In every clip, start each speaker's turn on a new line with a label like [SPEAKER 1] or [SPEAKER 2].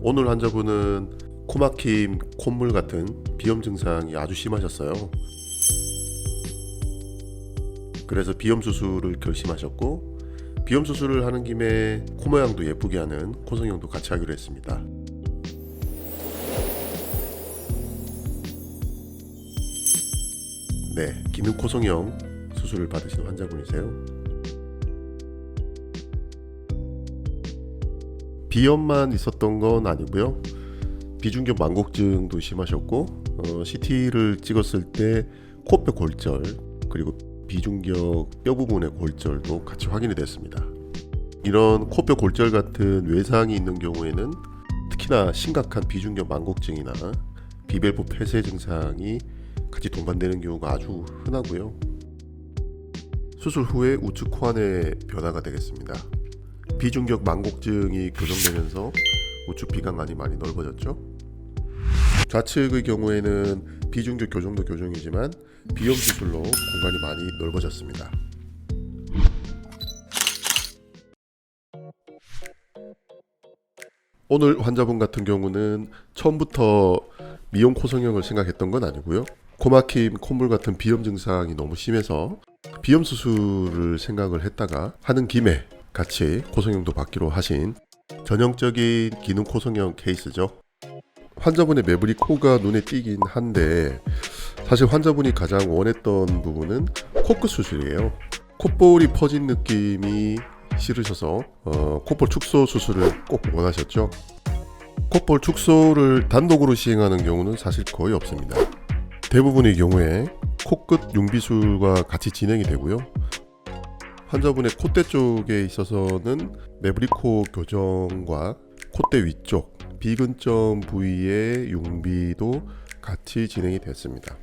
[SPEAKER 1] 오늘 환자분은 코막힘, 콧물 같은 비염 증상이 아주 심하셨어요. 그래서 비염 수술을 결심하셨고 비염 수술을 하는 김에 코 모양도 예쁘게 하는 코 성형도 같이 하기로 했습니다. 네, 기능 코 성형 수술을 받으신 환자분이세요. 비염만 있었던 건 아니고요. 비중격 만곡증도 심하셨고 어, CT를 찍었을 때 코뼈 골절 그리고 비중격 뼈 부분의 골절도 같이 확인이 됐습니다. 이런 코뼈 골절 같은 외상이 있는 경우에는 특히나 심각한 비중격 만곡증이나 비벨보 폐쇄 증상이 같이 동반되는 경우가 아주 흔하고요. 수술 후에 우측 코안의 변화가 되겠습니다. 비중격 만곡증이 교정되면서 우측 비강안이 많이 넓어졌죠. 좌측의 경우에는 비중격 교정도 교정이지만 비염 수술로 공간이 많이 넓어졌습니다. 오늘 환자분 같은 경우는 처음부터 미용 코성형을 생각했던 건 아니고요. 코막힘, 콧물 같은 비염 증상이 너무 심해서 비염 수술을 생각을 했다가 하는 김에 같이 코성형도 받기로 하신 전형적인 기능 코성형 케이스죠. 환자분의 매부리 코가 눈에 띄긴 한데 사실 환자분이 가장 원했던 부분은 코끝 수술이에요. 콧볼이 퍼진 느낌이 싫으셔서 어, 콧볼 축소 수술을 꼭 원하셨죠. 콧볼 축소를 단독으로 시행하는 경우는 사실 거의 없습니다. 대부분의 경우에 코끝 융비술과 같이 진행이 되고요. 환자분의 콧대 쪽에 있어서는 매브리코 교정과 콧대 위쪽 비근점 부위의 융비도 같이 진행이 됐습니다.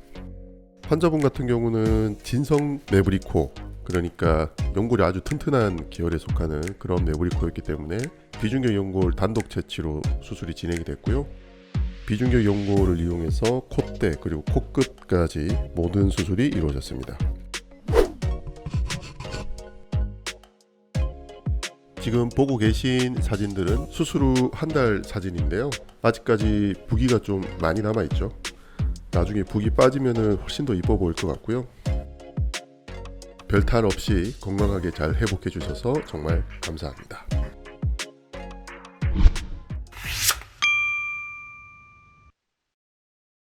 [SPEAKER 1] 환자분 같은 경우는 진성 매브리코 그러니까 연골이 아주 튼튼한 계열에 속하는 그런 매브리코였기 때문에 비중격 연골 단독 채취로 수술이 진행이 됐고요. 비중격 연골을 이용해서 콧대 그리고 코끝까지 모든 수술이 이루어졌습니다. 지금 보고 계신 사진들은 수술 후 한 달 사진인데요. 아직까지 부기가 좀 많이 남아 있죠. 나중에 부기 빠지면은 훨씬 더 이뻐 보일 것 같고요. 별탈 없이 건강하게 잘 회복해 주셔서 정말 감사합니다.